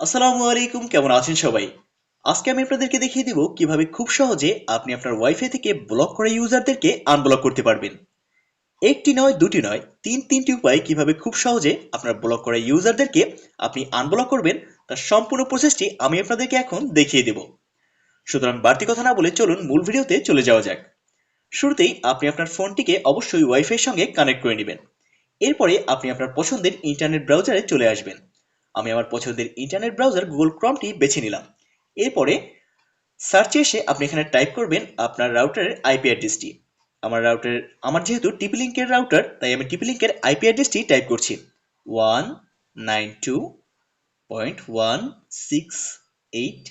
আসসালামু আলাইকুম, কেমন আছেন সবাই? আজকে আমি আপনাদেরকে দেখিয়ে দিব কীভাবে খুব সহজে আপনি আপনার ওয়াইফাই থেকে ব্লক করা ইউজারদেরকে আনব্লক করতে পারবেন। একটি নয়, দুটি নয়, তিন, তিনটি উপায় কীভাবে খুব সহজে আপনার ব্লক করা ইউজারদেরকে আপনি আনব্লক করবেন, তার সম্পূর্ণ প্রসেসটি আমি আপনাদেরকে এখন দেখিয়ে দেব। সুতরাং বাড়তি কথা না বলে চলুন মূল ভিডিওতে চলে যাওয়া যাক। শুরুতেই আপনি আপনার ফোনটিকে অবশ্যই ওয়াইফাই সঙ্গে কানেক্ট করে নেবেন। এরপরে আপনি আপনার পছন্দের ইন্টারনেট ব্রাউজারে চলে আসবেন। আমি আমার পছন্দের ইন্টারনেট ব্রাউজার গুগল ক্রমটি বেছে নিলাম। এরপরে সার্চে এসে আপনি এখানে টাইপ করবেন আপনার রাউটারের আইপি অ্যাড্রেসটি আমার রাউটারের আমার যেহেতু টিপি লিঙ্কের রাউটার তাই আমি টিপি লিঙ্কের আইপি অ্যাড্রেসটি টাইপ করছি। One nine two point one six eight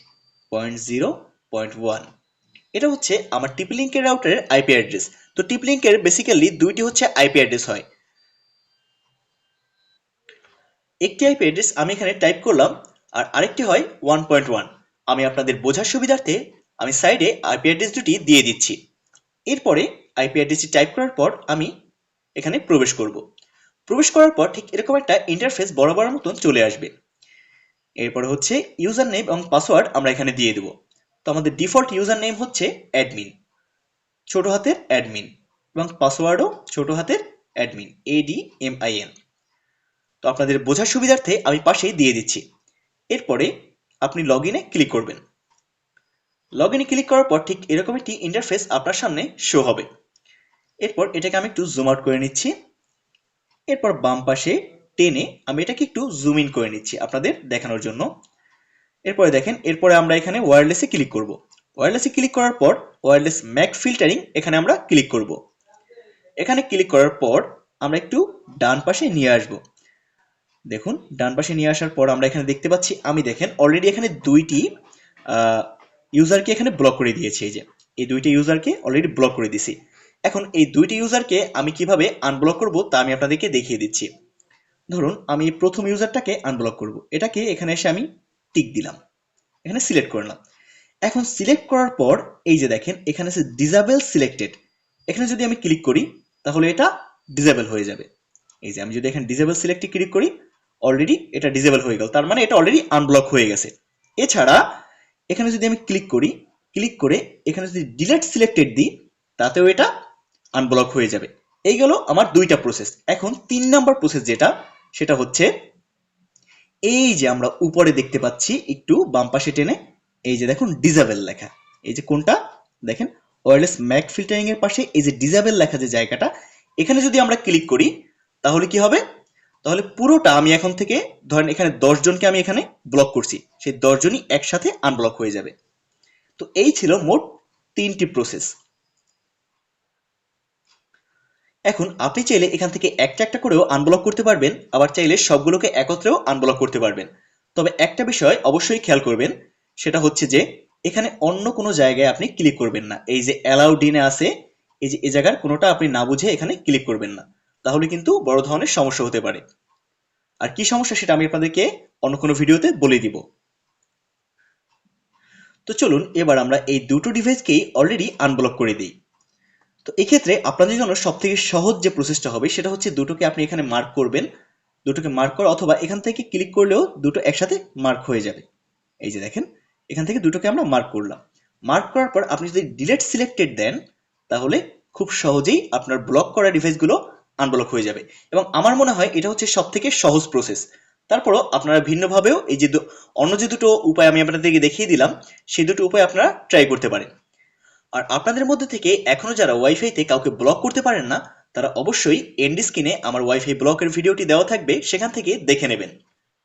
point zero point one এটা হচ্ছে আমার টিপি লিঙ্কের রাউটারের আইপি অ্যাড্রেস তো টিপি লিঙ্কের বেসিক্যালি দুইটি হচ্ছে আইপি অ্যাড্রেস হয়। একটি আইপি অ্যাড্রেস আমি এখানে টাইপ করলাম, আর আরেকটি হয় ওয়ান পয়েন্ট ওয়ান আমি আপনাদের বোঝার সুবিধার্থে আমি সাইডে আইপি অ্যাড্রেস দুটি দিয়ে দিচ্ছি। এরপরে আইপি অ্যাড্রেসটি টাইপ করার পর আমি এখানে প্রবেশ করব। প্রবেশ করার পর ঠিক এরকম একটা ইন্টারফেস বরাবর মতন চলে আসবে। এরপরে হচ্ছে ইউজার নেম এবং পাসওয়ার্ড আমরা এখানে দিয়ে দেবো। তো আমাদের ডিফল্ট ইউজার নেম হচ্ছে অ্যাডমিন ছোট হাতের অ্যাডমিন এবং পাসওয়ার্ডও ছোট হাতের admin A D M I N তো আপনাদের বোঝার সুবিধার্থে আমি পাশেই দিয়ে দিচ্ছি। এরপরে আপনি লগ ইনে ক্লিক করবেন। লগ ইনে ক্লিক করার পর ঠিক এরকম একটি ইন্টারফেস আপনার সামনে শো হবে। এরপর এটাকে আমি একটু জুম আউট করে নিচ্ছি। এরপর বাম পাশে টেনে আমি এটাকে একটু জুম ইন করে নিচ্ছি আপনাদের দেখানোর জন্য। এরপরে দেখেন, এরপরে আমরা এখানে ওয়্যারলেসে ক্লিক করব। ওয়্যারলেসে ক্লিক করার পর ওয়্যারলেস ম্যাক ফিল্টারিং এখানে আমরা ক্লিক করব। এখানে ক্লিক করার পর আমরা একটু ডান পাশে নিয়ে আসব। দেখুন, ডান পাশে নিয়ে আসার পর আমরা এখানে দেখতে পাচ্ছি, আমি দেখেন অলরেডি এখানে দুইটি ইউজারকে এখানে ব্লক করে দিয়েছি, এই যে, এই দুইটি ইউজারকে অলরেডি ব্লক করে দিছি এখন এই দুইটি ইউজারকে আমি কীভাবে আনব্লক করব, তা আমি আপনাদেরকে দেখিয়ে দিচ্ছি। ধরুন, আমি প্রথম ইউজারটাকে আনব্লক করব, এটাকে এখানে এসে আমি টিক দিলাম, এখানে সিলেক্ট করলাম এখন সিলেক্ট করার পর, এই যে দেখেন, এখানে আছে ডিজাবেল সিলেক্টেড এখানে যদি আমি ক্লিক করি, তাহলে এটা ডিজেবল হয়ে যাবে। এই যে, আমি যদি এখানে ডিজেবল সিলেক্টে ক্লিক করি অলরেডি এটা ডিজেবল হয়ে গেল। তার মানে এটা অলরেডি আনব্লক হয়ে গেছে। এছাড়া এখানে যদি আমি ক্লিক করি ক্লিক করে এখানে যদি ডিলেট সিলেক্টেড দিই, তাতেও এটা আনব্লক হয়ে যাবে। এই গেল আমার দুইটা প্রসেস এখন তিন নাম্বার প্রসেস যেটা, সেটা হচ্ছে এই যে আমরা উপরে দেখতে পাচ্ছি একটু বাম পাশে টেনে, এই যে দেখুন ডিজাবেল লেখা। এই যে কোনটা? দেখেন ওয়ারলেস ম্যাক ফিল্টারিং এর পাশে এই যে ডিজাবেল লেখা যে জায়গাটা, এখানে যদি আমরা ক্লিক করি, তাহলে কি হবে? তাহলে পুরোটা আমি এখন থেকে, ধরেন এখানে জনকে আমি এখানে ব্লক করছি, সেই দশ জনই একসাথে আনব্লক হয়ে যাবে। তো এই ছিল মোট তিনটি প্রসেস এখন আপনি চাইলে এখান থেকে একটা একটা করেও আনব্লক করতে পারবেন, আবার চাইলে সবগুলোকে একত্রেও আনব্লক করতে পারবেন। তবে একটা বিষয় অবশ্যই খেয়াল করবেন, সেটা হচ্ছে যে এখানে অন্য কোনো জায়গায় আপনি ক্লিক করবেন না। এই যে অ্যালাউড ইনে আছে, এই যে এ জায়গার কোনোটা আপনি না বুঝে এখানে ক্লিক করবেন না। তাহলে কিন্তু বড় ধরনের সমস্যা হতে পারে। আর কি সমস্যা সেটা আমি আপনাদেরকে অন্য কোনো ভিডিওতে বলে দিব। তো চলুন এবার আমরা এই দুটো ডিভাইসকেই অলরেডি আনব্লক করে দিই। তো এক্ষেত্রে আপনাদের জন্য সব থেকে সহজ যে প্রসেসটা হবে সেটা হচ্ছে দুটোকে আপনি এখানে মার্ক করবেন। দুটোকে মার্ক করা অথবা এখান থেকে ক্লিক করলেও দুটো একসাথে মার্ক হয়ে যাবে। এই যে দেখেন, এখান থেকে দুটোকে আমরা মার্ক করলাম। মার্ক করার পর আপনি যদি ডিলেট সিলেক্টেড দেন, তাহলে খুব সহজেই আপনার ব্লক করা ডিভাইসগুলো আনব্লক হয়ে যাবে। এবং আমার মনে হয় এটা হচ্ছে সব থেকে সহজ প্রসেস তারপরও আপনারা ভিন্নভাবেও এই যে অন্য যে দুটো উপায় আমি আপনাদেরকে দেখিয়ে দিলাম সেই দুটো উপায় আপনারা ট্রাই করতে পারেন। আর আপনাদের মধ্যে থেকে এখনও যারা ওয়াইফাইতে কাউকে ব্লক করতে পারেন না, তারা অবশ্যই এন্ড স্ক্রিনে আমার ওয়াইফাই ব্লকের ভিডিওটি দেওয়া থাকবে, সেখান থেকে দেখে নেবেন।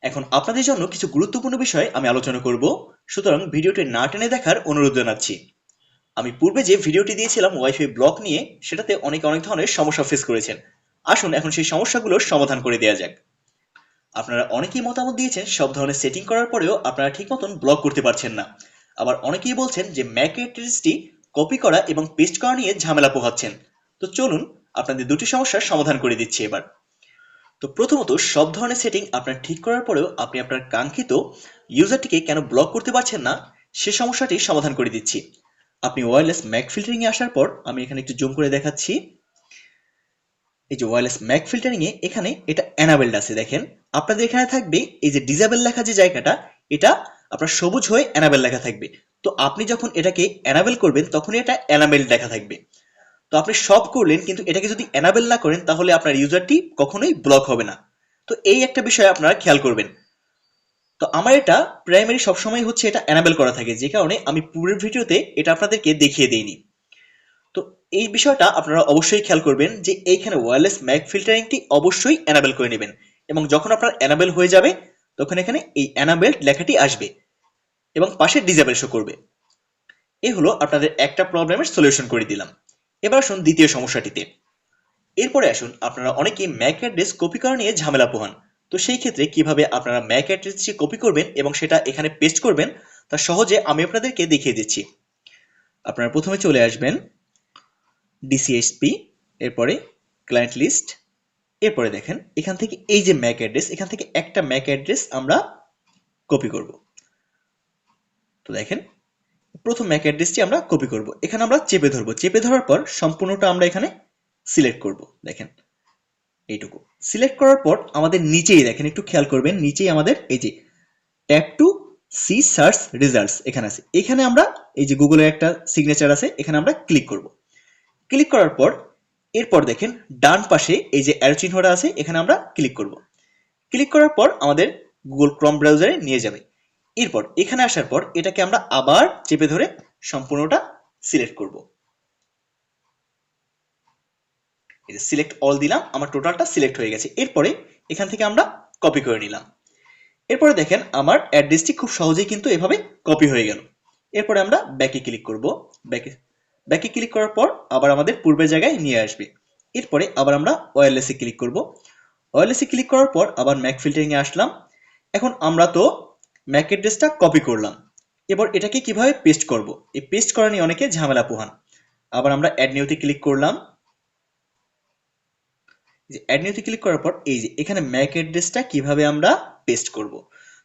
এখন আপনাদের জন্য কিছু গুরুত্বপূর্ণ বিষয় আমি আলোচনা করব। সুতরাং ভিডিওটি না টেনে দেখার অনুরোধ জানাচ্ছি। আমি পূর্বে যে ভিডিওটি দিয়েছিলাম ওয়াইফাই ব্লক নিয়ে, সেটাতে অনেক অনেক ধরনের সমস্যা ফেস করেছেন। আসুন এখন সেই সমস্যাগুলোর সমাধান করে দেওয়া যাক। আপনারা অনেকেই মতামত দিয়েছেন, সব ধরনের সেটিং করার পরেও আপনারা ঠিক মতন ব্লক করতে পারছেন না। আবার অনেকেই বলছেন যে ম্যাক অ্যাড্রেসটি কপি করা এবং পেস্ট করা নিয়ে ঝামেলা পোহাচ্ছেন। তো চলুন আপনাদের দুটি সমস্যার সমাধান করে দিচ্ছি এবার। তো প্রথমত, সব ধরনের সেটিং আপনার ঠিক করার পরেও আপনি আপনার কাঙ্ক্ষিত ইউজারটিকে কেন ব্লক করতে পারছেন না, সে সমস্যাটি সমাধান করে দিচ্ছি। আপনি ওয়্যারলেস ম্যাক ফিল্টারিং এ আসার পর আমি এখানে একটু জুম করে দেখাচ্ছি। এই যে ওয়ারলেস ম্যাক ফিল্টারিং এ এখানে এটা এনাবেলড আছে, দেখেন। আপনাদের এখানে থাকবে এই যে ডিজেবল লেখা যে জায়গাটা, এটা আপনার সবুজ হয়ে এনাবেল লেখা থাকবে। তো আপনি যখন এটাকে এনাবেল করবেন, তখনই এটা এনাবেল লেখা থাকবে। তো আপনি সব করলেন, কিন্তু এটাকে যদি এনাবেল না করেন, তাহলে আপনার ইউজারটি কখনোই ব্লক হবে না। তো এই একটা বিষয় আপনারা খেয়াল করবেন। তো আমার এটা প্রাইমারি সবসময় হচ্ছে এটা এনাবেল করা থাকে, যে কারণে আমি পূর্বের ভিডিওতে এটা আপনাদেরকে দেখিয়ে দিইনি। এই বিষয়টা আপনারা অবশ্যই খেয়াল করবেন যে এইখানে ওয়্যারলেস ম্যাক ফিল্টারিংটি অবশ্যই অ্যানাবেল করে নেবেন এবং যখন আপনার অ্যানাবেল হয়ে যাবে, তখন এখানে এই এনাবেল লেখাটি আসবে এবং পাশে ডিজেবল শো করবে। এই হলো আপনাদের একটা প্রবলেমের সলিউশন করে দিলাম। এবার আসুন দ্বিতীয় সমস্যাটিতে। এরপরে আসুন আপনারা অনেকেই ম্যাক অ্যাড্রেস কপি করা নিয়ে ঝামেলা পোহান তো সেই ক্ষেত্রে কীভাবে আপনারা ম্যাক অ্যাড্রেসটি কপি করবেন এবং সেটা এখানে পেস্ট করবেন, তা সহজে আমি আপনাদেরকে দেখিয়ে দিচ্ছি। আপনারা প্রথমে চলে আসবেন। ডিসিএসপি এরপরে ক্লায়েন্ট লিস্ট এরপরে দেখেন এখান থেকে এই যে ম্যাক অ্যাড্রেস এখান থেকে একটা ম্যাক অ্যাড্রেস আমরা কপি করব। তো দেখেন, প্রথম ম্যাক অ্যাড্রেসটি আমরা কপি করব। এখানে আমরা চেপে ধরবো। চেপে ধরার পর সম্পূর্ণটা আমরা এখানে সিলেক্ট করব। দেখেন, এইটুকু। সিলেক্ট করার পর আমাদের নিচেই দেখেন, একটু খেয়াল করবেন, নিচেই আমাদের এই যে tap to see search results এখানে আছে। এখানে আমরা এই যে গুগলের একটা সিগনেচার আছে, এখানে আমরা ক্লিক করব। ক্লিক করার পর, এরপর দেখেন ডান পাশে এই যে অ্যারো চিহ্নটা আছে, এখানে আমরা ক্লিক করব। ক্লিক করার পর আমাদের গুগল ক্রম ব্রাউজারে নিয়ে যাবে। এরপর এখানে আসার পর এটাকে আমরা আবার চেপে ধরে সম্পূর্ণটা সিলেক্ট করব। সিলেক্ট অল দিলাম, আমার টোটালটা সিলেক্ট হয়ে গেছে। এরপরে এখান থেকে আমরা কপি করে নিলাম। এরপরে দেখেন আমার অ্যাড্রেসটি খুব সহজেই কিন্তু এভাবে কপি হয়ে গেল। এরপরে আমরা ব্যাকে ক্লিক করব। ব্যাকে ব্যাকে ক্লিক করার পর আবার আমাদের পূর্বের জায়গায় নিয়ে আসবে। এরপরে আবার আমরা ওয়্যারলেসে ক্লিক করব। ওয়্যারলেসে ক্লিক করার পর আবার ম্যাক ফিল্টারিং এ আসলাম। এখন আমরা তো ম্যাক অ্যাড্রেসটা কপি করলাম। এবার এটাকে কীভাবে পেস্ট করব? এই পেস্ট করা নিয়ে অনেকে ঝামেলা পোহান। আবার আমরা অ্যাড নিউতে ক্লিক করলাম। যে অ্যাড নিউতে ক্লিক করার পর এই যে এখানে ম্যাক অ্যাড্রেসটা কীভাবে আমরা পেস্ট করব?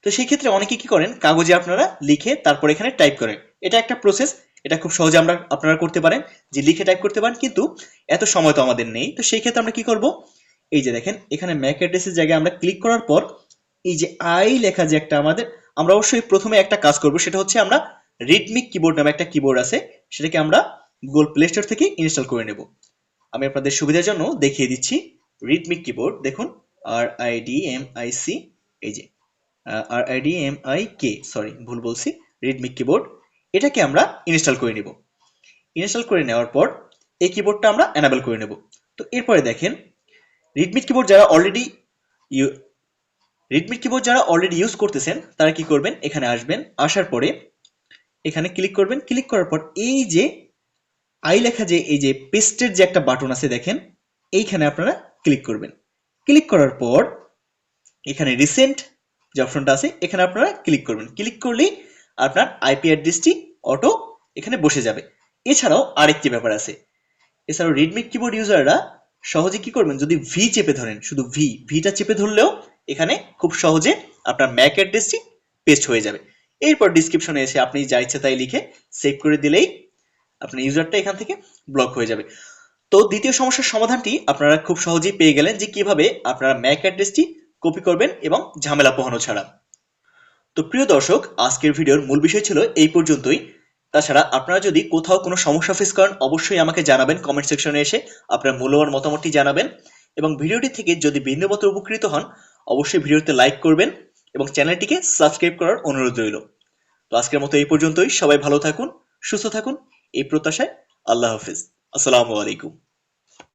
তো সেই ক্ষেত্রে অনেকে কি করেন? কাগজে আপনারা লিখে তারপর এখানে টাইপ করেন। এটা একটা প্রসেস এটা খুব সহজে আমরা আপনারা করতে পারেন, যে লিখে টাইপ করতে পারেন, কিন্তু এত সময় তো আমাদের নেই। তো সেই ক্ষেত্রে আমরা কি করব? এই যে দেখেন, এখানে ম্যাক অ্যাড্রেসের জায়গায় আমরা ক্লিক করার পর, এই যে আই লেখা যে একটা আমাদের, আমরা অবশ্যই প্রথমে একটা কাজ করব, সেটা হচ্ছে আমরা রিডমিক কিবোর্ড নামে একটা কিবোর্ড আছে, সেটাকে আমরা গুগল প্লে স্টোর থেকে ইনস্টল করে নেব। আমি আপনাদের সুবিধার জন্য দেখিয়ে দিচ্ছি রিডমিক কিবোর্ড দেখুন R I D M I C এই যে R I D M I K sorry ভুল বলছি রিডমিক কিবোর্ড এটাকে আমরা ইনস্টল করে নেব। ইনস্টল করে নেওয়ার পর এই কিবোর্ডটা আমরা এনাবেল করে নেব। তো এরপরে দেখেন রিডমিট কিবোর্ড যারা অলরেডি রিডমিট কিবোর্ড যারা অলরেডি ইউজ করতেছেন, তারা কি করবেন? এখানে আসবেন, আসার পরে এখানে ক্লিক করবেন। ক্লিক করার পর এই যে আই লেখা যে, এই যে পেস্টের যে একটা বাটন আছে দেখেন, এইখানে আপনারা ক্লিক করবেন। ক্লিক করার পর এখানে রিসেন্ট যে অপশনটা আছে, এখানে আপনারা ক্লিক করবেন। ক্লিক করলেই আপনার আইপি অ্যাড্রেসটি অটো এখানে বসে যাবে। এছাড়াও আরেকটি ব্যাপার আছে। এছাড়াও রেডমি কিবোর্ড ইউজাররা সহজে কি করবেন? যদি ভি চেপে ধরেন, শুধু ভি ভিটা চেপে ধরলেও এখানে খুব সহজে আপনার ম্যাক অ্যাড্রেসটি পেস্ট হয়ে যাবে। এরপর ডিসক্রিপশনে এসে আপনি যা ইচ্ছে তাই লিখে সেভ করে দিলেই আপনার ইউজারটা এখান থেকে ব্লক হয়ে যাবে। তো দ্বিতীয় সমস্যার সমাধানটি আপনারা খুব সহজেই পেয়ে গেলেন যে কীভাবে আপনারা ম্যাক অ্যাড্রেসটি কপি করবেন এবং ঝামেলা পোহানো ছাড়া। তো প্রিয় দর্শক, আজকের ভিডিওর মূল বিষয় ছিল এই পর্যন্তই। তাছাড়া আপনারা যদি কোথাও কোনো সমস্যা ফেস করেন, অবশ্যই আমাকে জানাবেন কমেন্ট সেকশনে এসে, আপনার মূল্যবান মতামতটি জানাবেন। এবং ভিডিওটি থেকে যদি বিন্দুমাত্র উপকৃত হন, অবশ্যই ভিডিওতে লাইক করবেন এবং চ্যানেলটিকে সাবস্ক্রাইব করার অনুরোধ রইল। তো আজকের মতো এই পর্যন্তই। সবাই ভালো থাকুন, সুস্থ থাকুন। এই প্রত্যাশায় আল্লাহ হাফিজ। আসসালামু আলাইকুম।